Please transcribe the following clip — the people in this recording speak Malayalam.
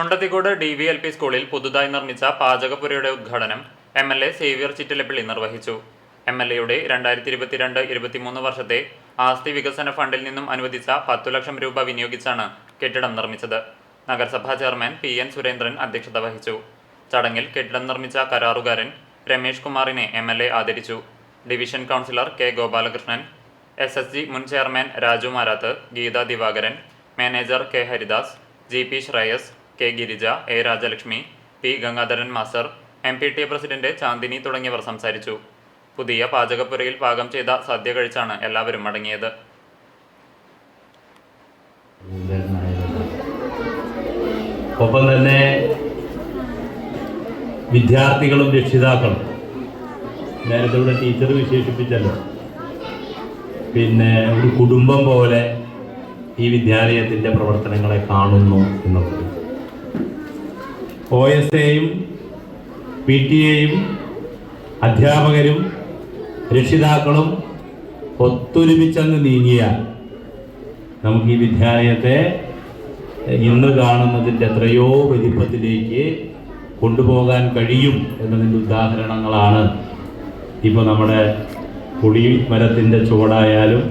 Mundathikode D V L P സ്കൂളിൽ പുതുതായി നിർമ്മിച്ച പാചകപ്പുരയുടെ ഉദ്ഘാടനം M L A Xavier Chittilappilly നിർവഹിച്ചു. എം എൽ എയുടെ രണ്ടായിരത്തി ഇരുപത്തിരണ്ട് ഇരുപത്തിമൂന്ന് വർഷത്തെ ആസ്തി വികസന ഫണ്ടിൽ നിന്നും അനുവദിച്ച പത്തു ലക്ഷം രൂപ വിനിയോഗിച്ചാണ് കെട്ടിടം നിർമ്മിച്ചത്. നഗരസഭാ ചെയർമാൻ പി എൻ സുരേന്ദ്രൻ അധ്യക്ഷത വഹിച്ചു. ചടങ്ങിൽ കെട്ടിടം നിർമ്മിച്ച കരാറുകാരൻ രമേഷ് കുമാറിനെ എം എൽ എ ആദരിച്ചു. Division councillor K Gopalakrishnan S S G മുൻ chairman Raju Marath Geetha Divakaran manager K Haridas G P Shreyas K Girija A Rajalakshmi P Gangadharan master M P T president Chandini തുടങ്ങിയവർ സംസാരിച്ചു. പുതിയ പാചകപ്പുരയിൽ പാകം ചെയ്ത സദ്യ കഴിച്ചാണ് എല്ലാവരും മടങ്ങിയത്. ഒപ്പം തന്നെ വിദ്യാർത്ഥികളും രക്ഷിതാക്കളും. നേരത്തെ ഇവിടെ ടീച്ചർ വിശേഷിപ്പിച്ചല്ലോ. പിന്നെ ഒരു കുടുംബം പോലെ ഈ വിദ്യാലയത്തിന്റെ പ്രവർത്തനങ്ങളെ കാണുന്നു എന്നുള്ളത്. ഒ എസ് എയും പി ടി എയും അധ്യാപകരും രക്ഷിതാക്കളും ഒത്തൊരുമിച്ചങ്ങ് നീങ്ങിയ നമുക്ക് ഈ വിദ്യാലയത്തെ ഇന്ന് കാണുന്നതിന്റെ എത്രയോ വലിപ്പത്തിലേക്ക് കൊണ്ടുപോകാൻ കഴിയും എന്നതിന്റെ ഉദാഹരണങ്ങളാണ്. ഇപ്പോൾ നമ്മുടെ പുളി മരത്തിന്റെ ചുവടായാലും